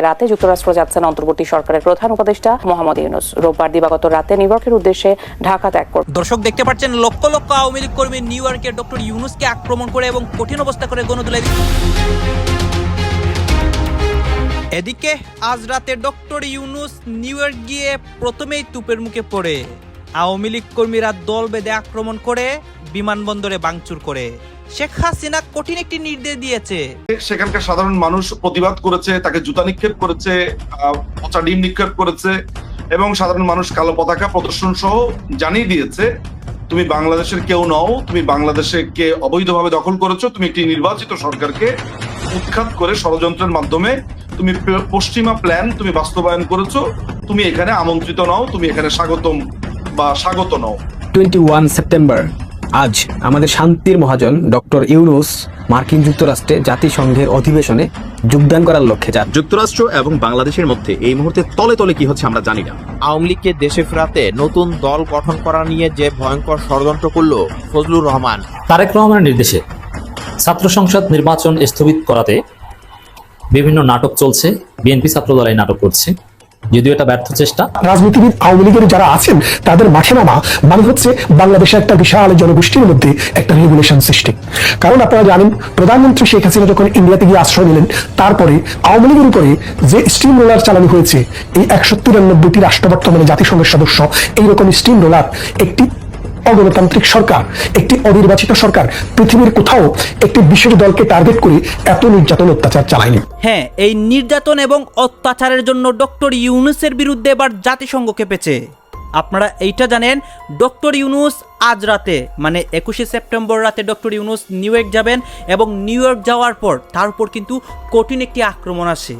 রাতে যুক্তরাষ্ট্র যাচ্ছেন অন্তর্বর্তী সরকারের প্রধান উপদেষ্টা মোহাম্মদ ইউনুস। রোববার দিবাগত রাতে নিউ ইয়র্কের উদ্দেশ্যে ঢাকা ত্যাগ করবেন দর্শক, দেখতে পাচ্ছেন, লক্ষ লক্ষ আওয়ামী লীগ কর্মী নিউ ইয়র্কের ডক্টর ইউনুসকে আক্রমণ করে এবং কঠিন অবস্থা করে গণদুলাই এদিকে, আজ রাতে ডক্টর ইউনুস নিউ ইয়র্ক গিয়ে প্রথমেই তুপের মুখে পড়ে। আওয়ামী লীগ কর্মীরা দল বেঁধে আক্রমণ করে, বিমানবন্দরে ভাঙচুর করে। শেখ হাসিনা কঠিন একটি নির্দেশ দিয়েছে। সেখানকার সাধারণ মানুষ প্রতিবাদ করেছে তাকে জুতা নিক্ষেপ করেছে পচা ডিম নিক্ষেপ করেছে এবং সাধারণ মানুষ কালো পতাকা প্রদর্শন সহ জানিয়ে দিয়েছে তুমি বাংলাদেশের কেউ নও তুমি বাংলাদেশে কে অবৈধভাবে দখল করেছ তুমি একটি নির্বাচিত সরকারকে উৎখাত করে ষড়যন্ত্রের মাধ্যমে তুমি পশ্চিমা প্ল্যান তুমি বাস্তবায়ন করেছ তুমি এখানে আমন্ত্রিত নও তুমি এখানে স্বাগতম বা স্বাগত নও। টোয়েন্টি ওয়ান সেপ্টেম্বর আজ আমাদের শান্তির মহাজন ডক্টর ইউনুস মার্কিন যুক্তরাষ্ট্রে জাতিসংঘের অধিবেশনে যোগদান করার লক্ষ্যে যান। যুক্তরাষ্ট্র এবং বাংলাদেশের মধ্যে এই মুহূর্তে তলে তলে কি হচ্ছে আমরা জানি না। আওয়ামী লীগকে দেশে ফেরাতে নতুন দল গঠন করা নিয়ে যে ভয়ঙ্কর ষড়যন্ত্র করল ফজলুর রহমান। তারেক রহমানের নির্দেশে ছাত্র সংসদ নির্বাচন স্থগিত করাতে বিভিন্ন নাটক চলছে বিএনপি ছাত্র দল এই নাটক করছে। যদিও এটা ব্যর্থ চেষ্টা। রাজনীতিবিদ আওয়ামী লীগের যারা আছেন, তাদের মাঠে নামা মানে হচ্ছে বাংলাদেশের একটা বিশাল জনগোষ্ঠীর মধ্যে একটা রেগুলেশন সৃষ্টি। কারণ আপনারা জানেন, প্রধানমন্ত্রী শেখ হাসিনা যখন ইন্ডিয়াতে গিয়ে আশ্রয় নিলেন, তারপরে আওয়ামী লীগের উপরে যে স্টিম রোলার চালানো হয়েছে, এই একশো তিরানব্বইটি রাষ্ট্র বর্তমানে জাতিসংঘের সদস্য, এইরকম স্টিম রোলার একটি অগণতান্ত্রিক সরকার, একটি অনির্বাচিত সরকার, পৃথিবীর কোথাও একটি বিশেষ দলকে টার্গেট করে এত নির্যাতন অত্যাচার চালায়নি। হ্যাঁ এই নির্যাতন এবং অত্যাচারের জন্য ডক্টর ইউনুসের বিরুদ্ধে এবার জাতিসংঘ কেঁপেছে। আপনারা এইটা জানেন, ডক্টর ইউনুস আজ রাতে মানে একুশে সেপ্টেম্বর রাতে ডক্টর ইউনুস নিউ ইয়র্ক যাবেন এবং নিউ ইয়র্ক যাওয়ার পর তার উপর কিন্তু কঠিন একটি আক্রমণ আসে।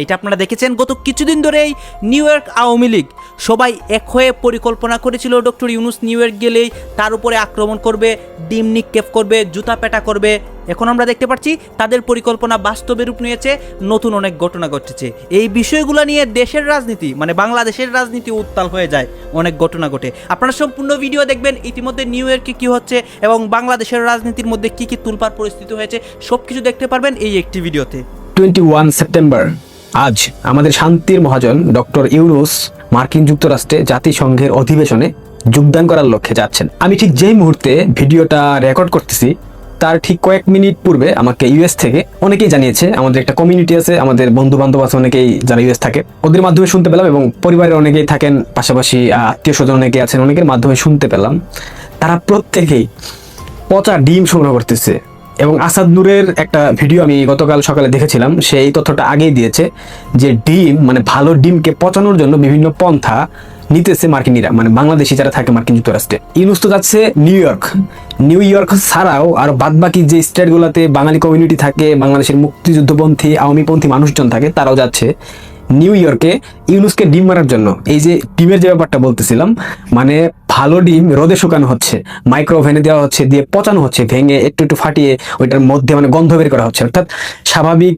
এইটা আপনারা দেখেছেন, গত কিছুদিন ধরেই নিউ ইয়র্ক আওয়ামী লীগ সবাই এক হয়ে পরিকল্পনা করেছিল ডক্টর ইউনুস নিউ ইয়র্ক গেলেই তার উপরে আক্রমণ করবে, ডিম নিক্ষেপ করবে, জুতা পেটা করবে। এখন আমরা দেখতে পাচ্ছি তাদের পরিকল্পনা বাস্তবে রূপ নিয়েছে, নতুন অনেক ঘটনা ঘটেছে। এই বিষয়গুলো নিয়ে দেশের রাজনীতি মানে বাংলাদেশের রাজনীতি উত্তাল হয়ে যায়, অনেক ঘটনা ঘটে। আপনারা সম্পূর্ণ ভিডিও দেখবেন, ইতিমধ্যে নিউ ইয়র্কে কী হচ্ছে এবং বাংলাদেশের রাজনীতির মধ্যে কী কী তুলপার পরিস্থিতি হয়েছে সব কিছু দেখতে পারবেন এই একটি ভিডিওতে। টোয়েন্টি ওয়ান সেপ্টেম্বর আজ আমাদের শান্তির মহাজন ডক্টর ইউনুস মার্কিন যুক্তরাষ্ট্রে জাতিসংঘের অধিবেশনে যোগদান করার লক্ষ্যে যাচ্ছেন। আমি ঠিক যেই মুহূর্তে ভিডিওটা রেকর্ড করতেছি, তার ঠিক কয়েক মিনিট পূর্বে আমাকে ইউএস থেকে অনেকেই জানিয়েছে, আমাদের একটা কমিউনিটি আছে, আমাদের বন্ধু বান্ধব আছে, অনেকেই যারা ইউএস থাকে, ওদের মাধ্যমে শুনতে পেলাম এবং পরিবারের অনেকেই থাকেন, পাশাপাশি আত্মীয় স্বজন অনেকেই আছেন, অনেকের মাধ্যমে শুনতে পেলাম। তারা প্রত্যেকেই পচা ডিম সংগ্রহ করতেছে। এবং আসাদ নূরের একটা ভিডিও আমি গতকাল সকালে দেখেছিলাম, সেই তথ্যটা আগেই দিয়েছে যে ডিম মানে ভালো ডিমকে পচানোর জন্য বিভিন্ন পন্থা নিতেছে মার্কিনীরা মানে বাংলাদেশি যারা থাকে মার্কিন যুক্তরাষ্ট্রে। ইউনুস তো যাচ্ছে নিউ ইয়র্ক। নিউ ইয়র্ক ছাড়াও আর বাদবাকি যে স্টেটগুলোতে বাঙালি কমিউনিটি থাকে, বাংলাদেশের মুক্তিযুদ্ধপন্থী, আওয়ামীপন্থী মানুষজন থাকে, তারাও যাচ্ছে নিউ ইয়র্কে ইউনুসকে ডিম মারার জন্য। এই যে ডিমের যে ব্যাপারটা বলতেছিলাম মানে ভালো ডিম রোদে শুকানো হচ্ছে। মাইক্রো ওভেনে দেওয়া হচ্ছে, দিয়ে পচানো হচ্ছে, ভেঙে একটু একটু ফাটিয়ে ওইটার মধ্যে মানে গন্ধ বের করা হচ্ছে। অর্থাৎ স্বাভাবিক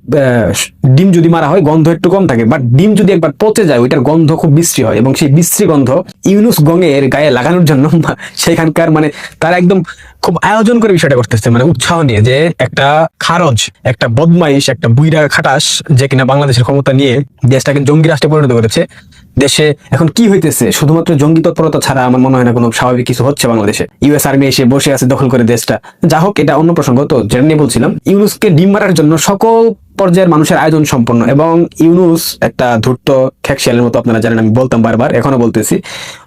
ডিম যদি মারা হয়, গন্ধ একটু কম থাকে বাট ডিম যদি একবার পচে যায়, ওইটার গন্ধ খুব বিশ্রী হয় এবং সেই বিশ্রী গন্ধ ইউনুস গঙের গায়ে লাগানোর জন্য সেখানকার মানে তারা একদম খুব আয়োজন করে বিষয়টা করতেছে মানে উৎসাহ নিয়ে যে একটা খারজ, একটা বদমাইশ, একটা বুইরা খাটাস যে কিনা বাংলাদেশের ক্ষমতা নিয়ে দেশটাকে জঙ্গি রাষ্ট্রে পরিণত করেছে। দেশে এখন কি হইতেছে? শুধুমাত্র জঙ্গি তৎপরতা ছাড়া আমার মনে হয় না কোনো স্বাভাবিক কিছু হচ্ছে বাংলাদেশে। ইউএস আর্মি এসে বসে আছে দখল করে দেশটা। যা হোক, এটা অন্য প্রসঙ্গ। তো যেটা নিয়ে বলছিলাম, ইউনুসকে ডিম মারার জন্য সকল পর্যায়ের মানুষের আয়োজন সম্পন্ন। এবং ইউনুস একটা ধূর্ত খ্যাকশিয়ালের মতো, আপনারা জানেন আমি বলতাম বারবার, এখনও বলতেছি।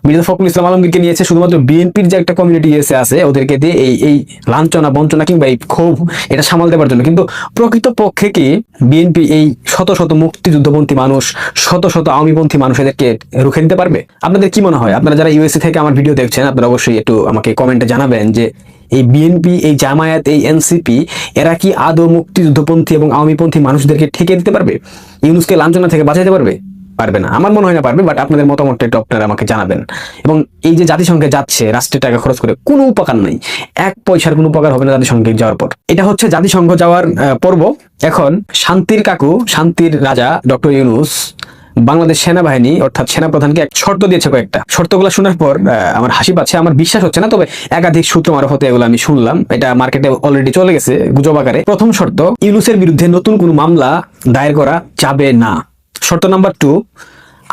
মির্জা ফখরুল ইসলাম আলমগীরকে নিয়েছে শুধুমাত্র বিএনপির যে একটা কমিউনিটি এসে আছে, ওদেরকে দিয়ে এই এই লাঞ্ছনা, বঞ্চনা কিংবা এই ক্ষোভ, এটা সামাল দেওয়ার জন্য। কিন্তু প্রকৃত পক্ষে কি বিএনপি এই শত শত মুক্তিযুদ্ধপন্থী মানুষ, শত শত আওয়ামীপন্থী মানুষ এদেরকে রুখে নিতে পারবে? আপনাদের কি মনে হয়? আপনারা যারা ইউএসএ থেকে আমার ভিডিও দেখছেন, আপনারা অবশ্যই একটু আমাকে কমেন্টে জানাবেন যে এই বিএনপি এই জামায়াত, এই এনসিপি এরা কি আদৌ মুক্তিযুদ্ধপন্থী এবং আওয়ামীপন্থী মানুষদেরকে ঠেকে দিতে পারবে? ইউনুসকে লাঞ্ছনা থেকে বাঁচাতে পারবে? পারবে না। আমার মনে হয় না পারবে বাট আপনাদের মতামতটা একটু আপনারা আমাকে জানাবেন। এবং এই যে জাতিসংঘে যাচ্ছে, রাষ্ট্রের টাকা খরচ করে, কোনো উপকার নেই। এক পয়সার কোনো উপকার হবে না জাতিসংঘে যাওয়ার পর। এটা হচ্ছে জাতিসংঘ যাওয়ার পর্ব। এখন শান্তির কাকু, শান্তির রাজা ডক্টর ইউনুস বাংলাদেশ সেনাবাহিনী, অর্থাৎ সেনাপ্রধানকে এক শর্ত দিয়েছে কয়েকটা। শর্তগুলো শোনার পর আমার হাসি পাচ্ছে, আমার বিশ্বাস হচ্ছে না, তবে একাধিক সূত্র মারফতে এগুলো আমি শুনলাম। এটা মার্কেটে অলরেডি চলে গেছে গুজব আকারে। প্রথম শর্ত, ইউনুসের বিরুদ্ধে নতুন কোনো মামলা দায়ের করা যাবে না। শর্ত নাম্বার টু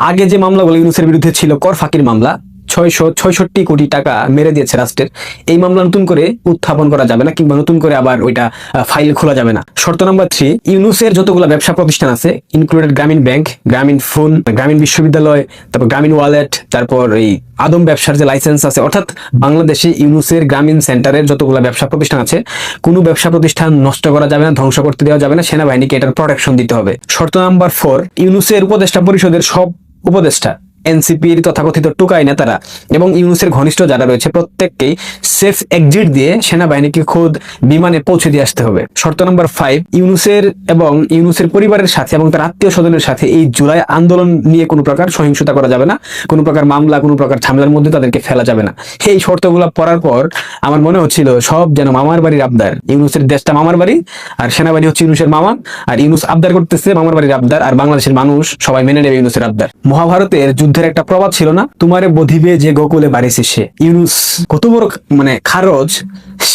আগে যে মামলাগুলো ইউনুসের বিরুদ্ধে ছিল, কর ফাঁকির মামলা ছয়শো, ছয়ষট্টি কোটি টাকা মেরে দিয়েছে রাষ্ট্রের। এই মামলা নতুন করে উত্থাপন করা যাবে না কিংবা নতুন করে আবার ওইটা ফাইল খোলা যাবে না। শর্ত নাম্বার থ্রি ইউনুসের যতগুলো ব্যবসা প্রতিষ্ঠান আছে ইনক্লুডেড গ্রামীণ ব্যাংক, গ্রামীণ ফোন গ্রামীণ বিশ্ববিদ্যালয়, তারপর গ্রামীণ ওয়ালেট তারপর এই আদম ব্যবসার যে লাইসেন্স আছে, অর্থাৎ বাংলাদেশে ইউনুসের গ্রামীণ সেন্টারের যতগুলো ব্যবসা প্রতিষ্ঠান আছে, কোনো ব্যবসা প্রতিষ্ঠান নষ্ট করা যাবে না, ধ্বংস করতে দেওয়া যাবে না, সেনাবাহিনীকে এটার প্রোটেকশন দিতে হবে। শর্ত নাম্বার ফোর ইউনুসের উপদেষ্টা পরিষদের সব উপদেষ্টা এনসিপির তথাকথিত টুকাই নেতারা এবং ইউনুসের ঘনিষ্ঠ যারা রয়েছে প্রত্যেককেই সেফ এক্সিট দিয়ে সেনাবাহিনীকে খোদ বিমানে পৌঁছে দিয়ে আসতে হবে। শর্ত নম্বর ফাইভ ইউনুসের এবং ইউনুসের পরিবারের সাথে এবং তার আত্মীয় স্বজনের সাথে এই জুলাই আন্দোলন নিয়ে কোনো প্রকার সহিংসতা করা যাবে না, কোনো প্রকার মামলা, কোনো প্রকার ঝামেলার মধ্যে তাদেরকে ফেলা যাবে না। এই শর্তগুলো পড়ার পর আমার মনে হচ্ছিল সব যেন মামার বাড়ির আবদার। ইউনুসের দেশটা মামার বাড়ি, আর সেনাবাহিনী হচ্ছে ইউনুসের মামা, আর ইউনুস আবদার করতেছে মামার বাড়ির আবদার, আর বাংলাদেশের মানুষ সবাই মেনে নেবে ইউনুসের আবদার। মহাভারতের যুদ্ধের একটা প্রবাদ ছিল না। তোমারে বধিবে যে গোকুলে বাড়িছে সে। ইউনুস কত বড় মানে খারজ,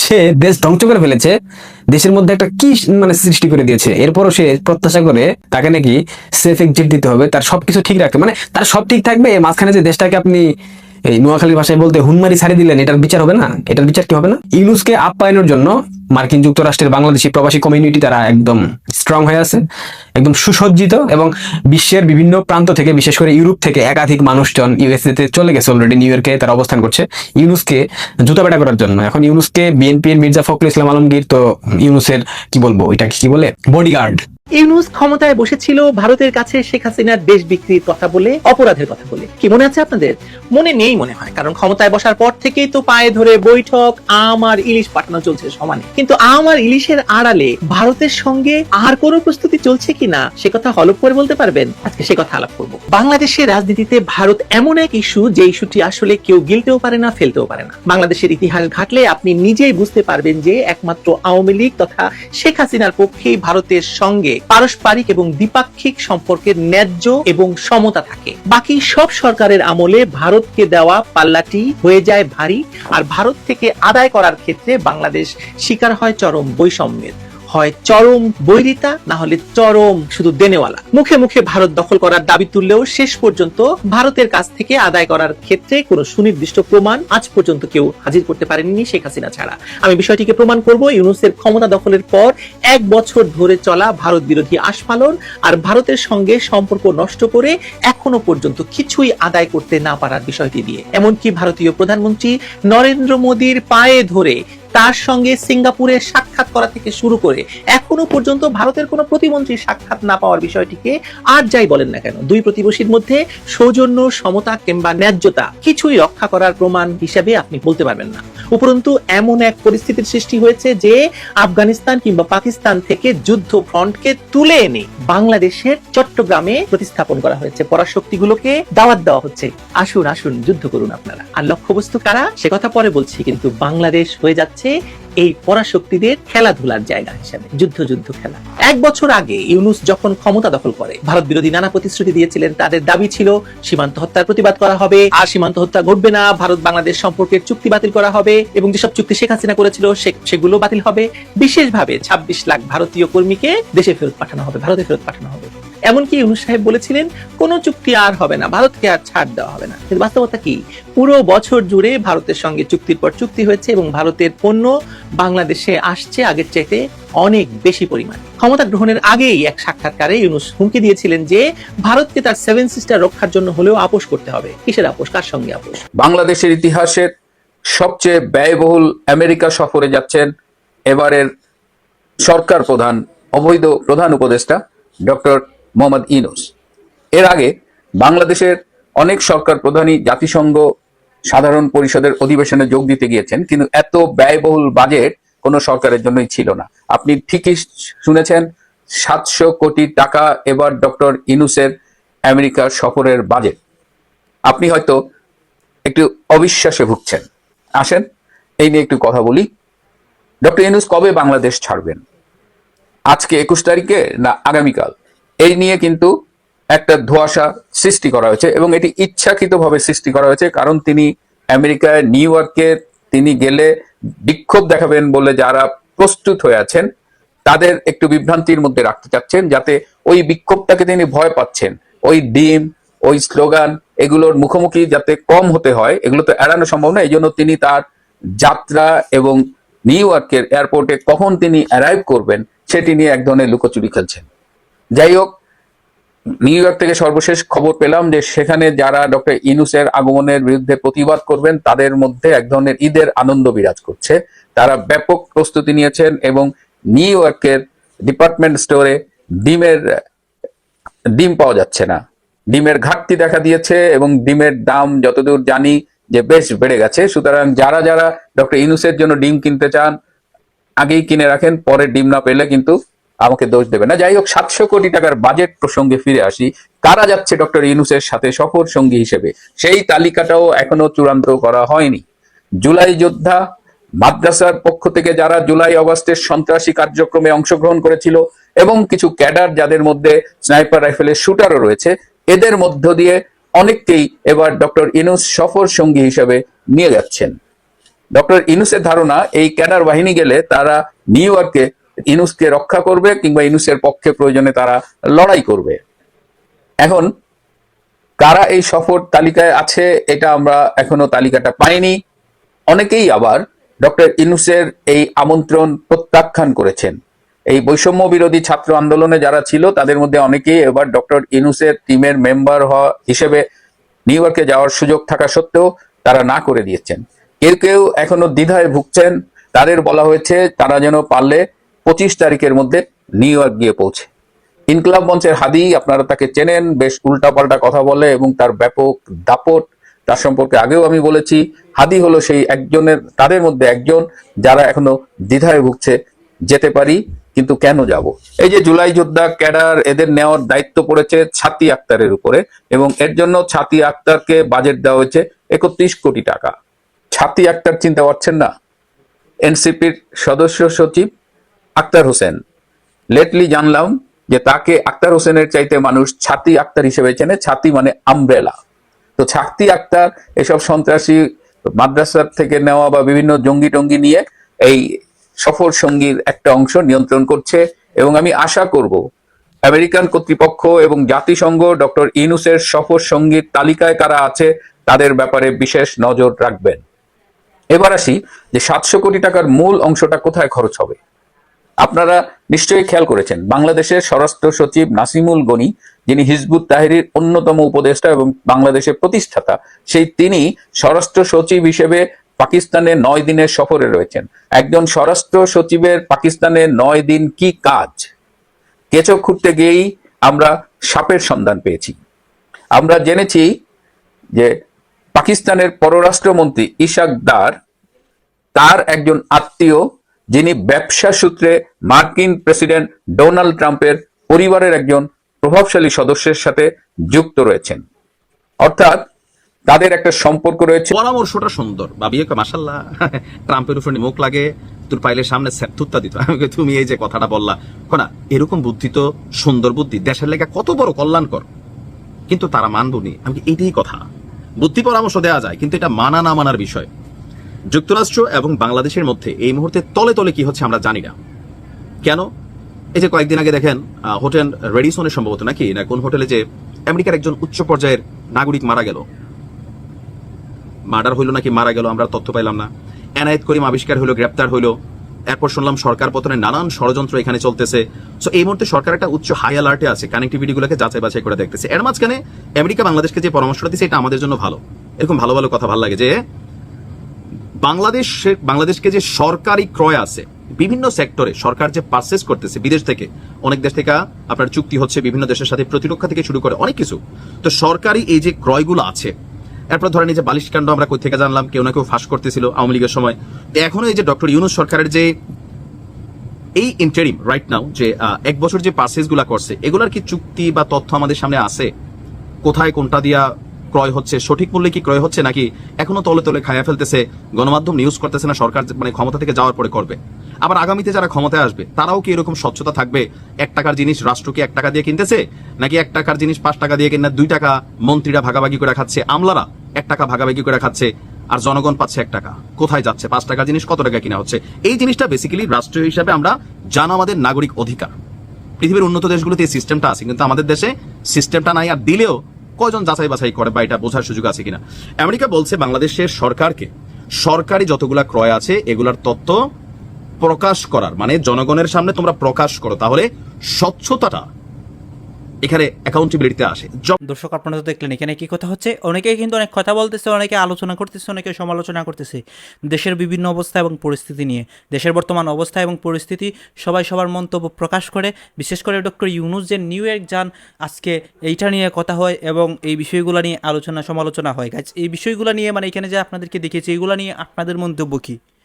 সে দেশ ধ্বংস করে ফেলেছে। দেশের মধ্যে একটা কি মানে সৃষ্টি করে দিয়েছে। এরপরও সে প্রত্যাশা করে তাকে নাকি সেফ এক্সিট দিতে হবে, তার সবকিছু ঠিক রাখতে। মানে তার সব ঠিক থাকবে মাঝখানে যে দেশটাকে আপনি এই নোয়াখালীর ভাষায় বলতে হুনমারি ছাড়ি দিলেন, এটার বিচার হবে না? এটার বিচার কি হবে না? ইউনুসকে আপ্যায়নের জন্য মার্কিন যুক্তরাষ্ট্রের বাংলাদেশি প্রবাসী কমিউনিটি তারা একদম স্ট্রং হয়ে আছে, একদম সুসজ্জিত এবং বিশ্বের বিভিন্ন প্রান্ত থেকে, বিশেষ করে ইউরোপ থেকে একাধিক মানুষজন ইউএসএ তে চলে গেছে অলরেডি নিউ ইয়র্কে তারা অবস্থান করছে, ইউনুসকে জুতাপেটা করার জন্য। এখন ইউনুসকে বিএনপির মির্জা ফখরুল ইসলাম আলমগীর তো ইউনুসের, কি বলব এটা কি বলে? বডিগার্ড ইউনুস ক্ষমতায় বসেছিল ভারতের কাছে শেখ হাসিনার দেশ বিক্রির কথা বলে, অপরাধের কথা বলে। কি মনে আছে আপনাদের? মনে নেই মনে হয়, কারণ ক্ষমতায় বসার পর থেকেই তো পায়ে ধরে বৈঠক, আম আর ইলিশ পাঠানো চলছে সমানে। কিন্তু আম আর ইলিশের আড়ালে ভারতের সঙ্গে আর কোনো প্রস্তুতি চলছে কিনা, সে কথা হলপ করে বলতে পারবেন। আজকে সে কথা আলাপ করব। বাংলাদেশের রাজনীতিতে ভারত এমন এক ইস্যু, যে ইস্যুটি আসলে কেউ গিলতেও পারে না, ফেলতেও পারে না। বাংলাদেশের ইতিহাস ঘাটলে আপনি নিজেই বুঝতে পারবেন যে একমাত্র আওয়ামী লীগ তথা শেখ হাসিনার পক্ষেই ভারতের সঙ্গে পারস্পরিক এবং দ্বিপাক্ষিক সম্পর্কের ন্যায্য এবং সমতা থাকে। বাকি সব সরকারের আমলে ভারতকে দেওয়া পাল্লাটি হয়ে যায় ভারী, আর ভারত থেকে আদায় করার ক্ষেত্রে বাংলাদেশ শিকার হয় চরম বৈষম্যের। হয় চরম বৈরিতা, না হলে চরম শুধু দেনেওয়ালা। মুখে মুখে ভারত দখল করার দাবি তুললেও শেষ পর্যন্ত ভারতের কাছ থেকে আদায় করার ক্ষেত্রে কোনো সুনির্দিষ্ট প্রমাণ আজ পর্যন্ত কেউ হাজির করতে পারেননি শেখ হাসিনা ছাড়া। আমি বিষয়টিকে প্রমাণ করব ইউনুসের ক্ষমতা দখলের পর এক বছর ধরে চলা ভারত বিরোধী আস্ফালন আর ভারতের সঙ্গে সম্পর্ক নষ্ট করে এখনও পর্যন্ত কিছুই আদায় করতে না পারার বিষয়টি দিয়ে এমনকি ভারতীয় প্রধানমন্ত্রী নরেন্দ্র মোদীর পায়ে ধরে তার সঙ্গে সিঙ্গাপুরে সাক্ষাৎ করা থেকে শুরু করে এখনও পর্যন্ত ভারতের কোনো প্রতিমন্ত্রী সাক্ষাৎ না পাওয়ার বিষয়টিকে আর যাই বলেন না কেন, দুই প্রতিবেশীর মধ্যে সৌজন্য, সমতা কিংবা ন্যায্যতা কিছুই রক্ষা করার প্রমাণ হিসেবে আপনি বলতে পারবেন না। উপরন্তু এমন এক পরিস্থিতির সৃষ্টি হয়েছে যে আফগানিস্তান কিংবা পাকিস্তান থেকে যুদ্ধ ফ্রন্টকে তুলে এনে বাংলাদেশের চট্টগ্রামে প্রতিস্থাপন করা হয়েছে। পরাশক্তিগুলোকে দাওয়াত দেওয়া হচ্ছে। আসুন আসুন, যুদ্ধ করুন আপনারা। আর লক্ষ্যবস্তু কারা? সে কথা পরে বলছি, কিন্তু বাংলাদেশ হয়ে যাচ্ছে এই পরাশক্তিদের খেলাধুলার জায়গা হিসেবে যুদ্ধ যুদ্ধ খেলা। এক বছর আগে ইউনুস যখন ক্ষমতা দখল করে, ভারত বিরোধী নানা প্রতিশ্রুতি দিয়েছিলেন, তাদের দাবি ছিল সীমান্ত হত্যার প্রতিবাদ করা হবে, আর সীমান্ত হত্যা ঘটবে না, ভারত বাংলাদেশ সম্পর্কের চুক্তি বাতিল করা হবে, এবং যেসব চুক্তি শেখ হাসিনা করেছিল সেগুলো বাতিল হবে। বিশেষভাবে ছাব্বিশ লাখ ভারতীয় কর্মীকে দেশে ফেরত পাঠানো হবে, ভারতে ফেরত পাঠানো হবে। এমনকি ইউনুস সাহেব বলেছিলেন, কোনো চুক্তি আর হবে না, ভারতকে আর ছাড় দেওয়া হবে না। কিন্তু বাস্তবতা কি? পুরো বছর জুড়ে ভারতের সঙ্গে চুক্তির পর চুক্তি হয়েছে এবং ভারতের পণ্য বাংলাদেশে আসছে আগের চাইতে অনেক বেশি পরিমাণ। ক্ষমতা গ্রহণের আগেই এক সাক্ষাৎকারে ইউনুস হুমকি দিয়েছিলেন যে, ভারতকে তার সেভেন সিস্টার রক্ষার জন্য হলেও আপোষ করতে হবে। কিসের আপোষ? কার সঙ্গে আপোষ? বাংলাদেশের ইতিহাসের সবচেয়ে ব্যয়বহুল আমেরিকা সফরে যাচ্ছেন এবারের সরকার প্রধান, অবৈধ প্রধান উপদেষ্টা ডক্টর মোহাম্মদ ইনুস এর আগে বাংলাদেশের অনেক সরকার প্রধানই জাতিসংঘ সাধারণ পরিষদের অধিবেশনে যোগ দিতে গিয়েছেন, কিন্তু এত ব্যয়বহুল বাজেট কোনো সরকারের জন্যই ছিল না। আপনি ঠিকই শুনেছেন, সাতশো কোটি টাকা এবার ডক্টর ইনুসের আমেরিকার সফরের বাজেট। আপনি হয়তো একটু অবিশ্বাসে ভুগছেন। আসেন, এই নিয়ে একটু কথা বলি। ডক্টর ইনুস কবে বাংলাদেশ ছাড়বেন? আজকে একুশ তারিখে না আগামীকাল? এই নিয়ে কিন্তু একটা ধোঁয়াশা সৃষ্টি করা হয়েছে এবং এটি ইচ্ছাকৃতভাবে সৃষ্টি করা হয়েছে, কারণ তিনি আমেরিকায়, নিউ ইয়র্কে তিনি গেলে বিক্ষোভ দেখাবেন বলে যারা প্রস্তুত হয়ে আছেন, তাদের একটু বিভ্রান্তির মধ্যে রাখতে চাচ্ছেন যাতে ওই বিক্ষোভটাকে তিনি ভয় পাচ্ছেন। ওই ডিম, ওই স্লোগান, এগুলোর মুখোমুখি যাতে কম হতে হয়, এগুলো তো এড়ানো সম্ভব না এই জন্য তিনি তার যাত্রা এবং নিউ ইয়র্কের এয়ারপোর্টে কখন তিনি অ্যারাইভ করবেন, সেটি নিয়ে এক ধরনের লুকোচুরি খেলছেন। যাই হোক নিউ ইয়র্ক থেকে সর্বশেষ খবর পেলাম যে সেখানে যারা ডক্টর ইনুসের আগমনের বিরুদ্ধে প্রতিবাদ করবেন, তাদের মধ্যে এক ধরনের ঈদের আনন্দ বিরাজ করছে। তারা ব্যাপক প্রস্তুতি নিয়েছেন এবং নিউ ইয়র্কের ডিপার্টমেন্ট স্টোরে ডিমের, ডিম পাওয়া যাচ্ছে না। ডিমের ঘাটতি দেখা দিয়েছে এবং ডিমের দাম যতদূর জানি যে বেশ বেড়ে গেছে। সুতরাং যারা যারা ডক্টর ইনুসের জন্য ডিম কিনতে চান, আগেই কিনে রাখেন, পরে ডিম না পেলে কিন্তু আমাকে দোষ দেবে না। যাই হোক, সাতশো কোটি টাকার বাজেট প্রসঙ্গে ফিরে আসি। কারা যাচ্ছে ডক্টর ইনুসের সাথে সফর সঙ্গী হিসেবে? সেই তালিকাটাও এখনও চূড়ান্ত করা হয়নি। জুলাই যোদ্ধা মাদ্রাসার পক্ষ থেকে যারা জুলাই অগস্টের সন্ত্রাসী কার্যক্রমে অংশগ্রহণ করেছিল এবং কিছু ক্যাডার যাদের মধ্যে স্নাইপার রাইফেলের শুটারও রয়েছে, এদের মধ্য দিয়ে অনেককেই এবার ডক্টর ইনুস সফর সঙ্গী হিসেবে নিয়ে যাচ্ছেন। ডক্টর ইনুসের ধারণা, এই ক্যাডার বাহিনী গেলে তারা নিউ ইয়র্কে ইনুসকে রক্ষা করবে কিংবা ইনুসের পক্ষে প্রয়োজনে তারা লড়াই করবে। এখন কারা এই সফর তালিকায় আছে এটা আমরা এখনও তালিকাটা পাইনি। অনেকেই আবার ডক্টর ইনুসের এই আমন্ত্রণ প্রত্যাখ্যান করেছেন। এই বৈষম্য বিরোধী ছাত্র আন্দোলনে যারা ছিল, তাদের মধ্যে অনেকেই এবার ডক্টর ইনুসের টিমের মেম্বার হওয়া হিসেবে নিউ ইয়র্কে যাওয়ার সুযোগ থাকা সত্ত্বেও তারা না করে দিয়েছেন। কেউ কেউ এখনও দ্বিধায় ভুগছেন। তাদের বলা হয়েছে, তারা যেন পারলে পঁচিশ তারিখের মধ্যে নিউ ইয়র্ক গিয়ে পৌঁছে। ইনকলাব মঞ্চের হাদি আপনারা তাকে চেনেন, বেশ উল্টাপাল্টা কথা বলে এবং তার ব্যাপক দাপট, তার সম্পর্কে আগেও আমি বলেছি, হাদি হলো সেই একজনের, তাদের মধ্যে একজন যারা এখনও দ্বিধায় ভুগছে, যেতে পারি, কিন্তু কেন যাব? এই যে জুলাই যোদ্ধা ক্যাডার, এদের নেওয়ার দায়িত্ব পড়েছে ছাতি আক্তারের উপরে এবং এর জন্য ছাতি আক্তারকে বাজেট দেওয়া হয়েছে একত্রিশ কোটি টাকা। ছাতি আক্তার চিনতে পারছেন না? এনসিপির সদস্য সচিব আক্তার হোসেন। লেটলি জানলাম যে তাকে আক্তার হোসেনের চাইতে মানুষ ছাতি আক্তার হিসেবে চেনে, ছাতি মানে আমব্রেলা তো ছাতি আক্তার এসব সন্ত্রাসী মাদ্রাসার থেকে নেওয়া বা বিভিন্ন জঙ্গি টঙ্গি নিয়ে এই সফর সঙ্গীর একটা অংশ নিয়ন্ত্রণ করছে এবং আমি আশা করব আমেরিকান কর্তৃপক্ষ এবং জাতিসংঘ ডক্টর ইনুসের সফর সঙ্গীর তালিকায় কারা আছে তাদের ব্যাপারে বিশেষ নজর রাখবেন। এবার আসি যে সাতশো কোটি টাকার মূল অংশটা কোথায় খরচ হবে। আপনারা নিশ্চয়ই খেয়াল করেছেন, বাংলাদেশের স্বরাষ্ট্র সচিব নাসিমুল গনি, যিনি হিজবুত তাহিরির অন্যতম উপদেষ্টা এবং বাংলাদেশের প্রতিষ্ঠাতা, সেই তিনি স্বরাষ্ট্র সচিব হিসেবে পাকিস্তানে নয় দিনের সফরে রয়েছেন। একজন স্বরাষ্ট্র সচিবের পাকিস্তানে নয় দিন কি কাজ? কেঁচো খুঁড়তে গিয়েই আমরা সাপের সন্ধান পেয়েছি। আমরা জেনেছি যে পাকিস্তানের পররাষ্ট্রমন্ত্রী ইশাক দার, তার একজন আত্মীয় যিনি ব্যবসা সূত্রে মার্কিন প্রেসিডেন্ট ডোনাল্ড ট্রাম্পের পরিবারের একজন প্রভাবশালী সদস্যের সাথে যুক্ত রয়েছেন। অর্থাৎ তাদের একটা সম্পর্ক রয়েছে। পরামর্শটা সুন্দর। মাসাল্লাহ ট্রাম্পের উপর মুখ লাগে তোর পাইলে সামনে সেতুত্তা দিত। আমি তুমি এই যে কথাটা বললা কোনা এরকম বুদ্ধি তো সুন্দর বুদ্ধি দেশের লেগে কত বড় কল্যাণকর। কিন্তু তারা মানবনি আমি কি, এইটাই কথা। বুদ্ধি পরামর্শ দেওয়া যায় কিন্তু এটা মানা না মানার বিষয়। যুক্তরাষ্ট্র এবং বাংলাদেশের মধ্যে এই মুহূর্তে তলে তলে কি হচ্ছে আমরা জানি না। কেন? এই যে কয়েকদিন আগে দেখেন হোটেল রেডিসনের সম্ভবত নাকি, না কোন হোটেলে যে আমেরিকার একজন উচ্চ পর্যায়ের নাগরিক মারা গেল। মার্ডার হইল নাকি মারা গেল আমরা তথ্য পাইলাম না। এনায়েত করিম আবিষ্কার হইল, গ্রেপ্তার হইল। এরপর শুনলাম সরকার পতনের নানান ষড়যন্ত্র এখানে চলতেছে। সো এই মুহূর্তে সরকার একটা উচ্চ হাই অ্যালার্টে আছে কানেক্টিভিটি গুলোকে যাচাই বাছাই করে দেখতেছে। এর মাঝখানে আমেরিকা বাংলাদেশকে যে পরামর্শটা দিচ্ছে, এটা আমাদের জন্য ভালো। এরকম ভালো ভালো কথা ভালো লাগে যে বাংলাদেশ বাংলাদেশকে যে সরকারি ক্রয় আছে, বিভিন্ন সেক্টরে সরকার যে পারচেস করতেছে বিদেশ থেকে, অনেক দেশ থেকে আপনার চুক্তি হচ্ছে, বিভিন্ন দেশের সাথে প্রতিরক্ষা থেকে শুরু করে অনেক কিছু। তো সরকারি এই যে ক্রয়গুলো আছে, এরপর ধরেন এই যে বালিশ কাণ্ড আমরা থেকে জানলাম, কেউ না কেউ ফাঁস করতেছিল আওয়ামী লীগের সময়। তো এখনও এই যে ডক্টর ইউনুস সরকারের যে এই ইন্টারিম রাইট নাও যে এক বছর যে পার্সেসগুলা করছে, এগুলার কি চুক্তি বা তথ্য আমাদের সামনে আছে? কোথায় কোনটা দিয়া ক্রয় হচ্ছে? সঠিক মূল্যে কি ক্রয় হচ্ছে নাকি এখনও তলে তলে খায়া ফেলতেছে? গণমাধ্যম নিউজ করতেছে না, সরকার মানে ক্ষমতা থেকে যাওয়ার পরে করবে। আবার আগামীতে যারা ক্ষমতায় আসবে, তারাও কি এরকম স্বচ্ছতা থাকবে? এক টাকার জিনিস রাষ্ট্রকে এক টাকা দিয়ে কিনতেছে? নাকি এক টাকার জিনিস পাঁচ টাকা দিয়ে কিনা দুই টাকা মন্ত্রীরা ভাগাভাগি করে খাচ্ছে? আমলারা এক টাকা ভাগাভাগি করে খাচ্ছে আর জনগণ পাচ্ছে এক টাকা। কোথায় যাচ্ছে? পাঁচ টাকার জিনিস কত টাকা কিনা হচ্ছে? এই জিনিসটা বেসিক্যালি রাষ্ট্র হিসাবে আমরা জানা আমাদের নাগরিক অধিকার। পৃথিবীর উন্নত দেশগুলোতে এই সিস্টেমটা আছে, কিন্তু আমাদের দেশে সিস্টেমটা নাই আর দিলেও কয়জন যাচাই বাছাই করে বা এটা বোঝার সুযোগ আছে কিনা? আমেরিকা বলছে বাংলাদেশের সরকারকে সরকারি যতগুলা ক্রয় আছে, এগুলার তত্ত্ব প্রকাশ করার মানে জনগণের সামনে তোমরা প্রকাশ করো, তাহলে স্বচ্ছতাটা এখানে অ্যাকাউন্টেবিলিটিতে আসে। দর্শক, আপনারা তো দেখলেন, এখানে কি কথা হচ্ছে? অনেকেই কিন্তু অনেক কথা বলতেছে, অনেকে আলোচনা করতেছে, অনেকে সমালোচনা করতেছে। দেশের বিভিন্ন অবস্থা এবং পরিস্থিতি নিয়ে, দেশের বর্তমান অবস্থা এবং পরিস্থিতি সবাই সবার মন্তব্য প্রকাশ করে। বিশেষ করে ডক্টর ইউনুস যে নিউ ইয়র্ক যান, আজকে এইটা নিয়ে কথা হয় এবং এই বিষয়গুলো নিয়ে আলোচনা সমালোচনা হয়। গাছ এই বিষয়গুলো নিয়ে মানে এখানে যে আপনাদেরকে দেখেছি এইগুলো নিয়ে আপনাদের মন্তব্য কী?